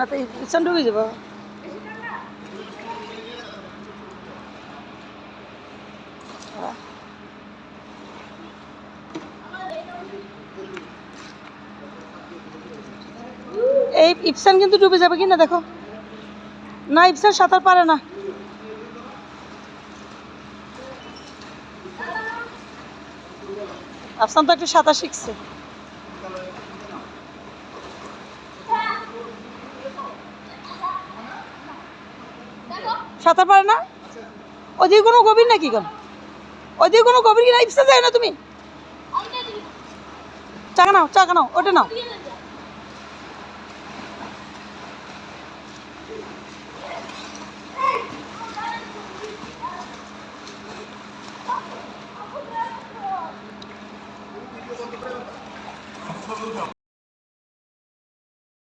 না, তো ডুবে যাব? এই ইপসান কিন্তু ডুবে যাবে কি না দেখো। না ইপসান সাঁতার পারে না। আফসান তো একটু সাঁতার শিখছে। সাঁতার পারে না? ওদিকে কোনো গভীর নাকি কেন? ওদিকে কোনো গভীর কি না? ইপসা যায় না তুমি? চাকা নাও চাকা নাও ওটা নাও